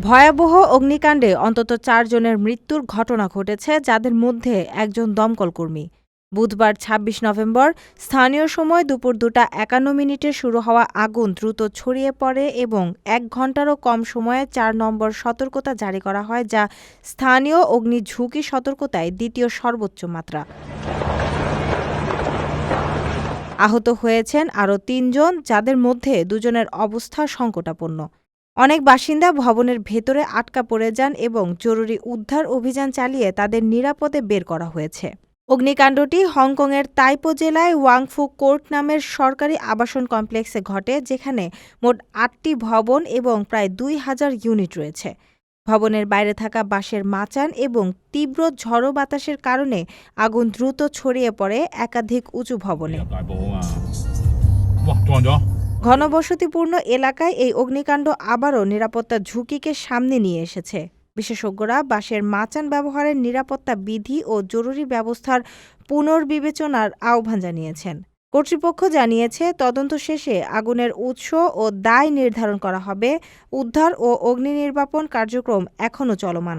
ভয়াবহ অগ্নিকাণ্ডে অন্তত চারজনের মৃত্যুর ঘটনা ঘটেছে যাদের মধ্যে একজন দমকল কর্মী। বুধবার ২৬ নভেম্বর স্থানীয় সময় দুপুর দুটা একান্ন মিনিটে শুরু হওয়া আগুন দ্রুত ছড়িয়ে পড়ে এবং এক ঘন্টারও কম সময়ে চার নম্বর সতর্কতা জারি করা হয় যা স্থানীয় অগ্নি ঝুঁকি সতর্কতায় দ্বিতীয় সর্বোচ্চ মাত্রা। আহত হয়েছেন আরও তিনজন, যাদের মধ্যে দুজনের অবস্থা সংকটাপন্ন। অনেক বাসিন্দা ভবনের ভেতরে আটকা পড়ে যান এবং জরুরি উদ্ধার অভিযান চালিয়ে তাদের নিরাপদে বের করা হয়েছে। অগ্নিকাণ্ডটি হংকংয়ের তাইপো জেলায় ওয়াংফু কোর্ট নামের সরকারি আবাসন কমপ্লেক্সে ঘটে, যেখানে মোট আটটি ভবন এবং প্রায় দুই হাজার ইউনিট রয়েছে। ভবনের বাইরে থাকা বাঁশের মাচান এবং তীব্র ঝড়ো বাতাসের কারণে আগুন দ্রুত ছড়িয়ে পড়ে একাধিক উঁচু ভবনে। ঘনবসতিপূর্ণ এলাকায় এই অগ্নিকাণ্ড আবারও নিরাপত্তা ঝুঁকিকে সামনে নিয়ে এসেছে। বিশেষজ্ঞরা বাঁশের মাচান ব্যবহারের নিরাপত্তা বিধি ও জরুরি ব্যবস্থার পুনর্বিবেচনার আহ্বান জানিয়েছেন। কর্তৃপক্ষ জানিয়েছে, তদন্ত শেষে আগুনের উৎস ও দায় নির্ধারণ করা হবে। উদ্ধার ও অগ্নি নির্বাপন কার্যক্রম এখনও চলমান।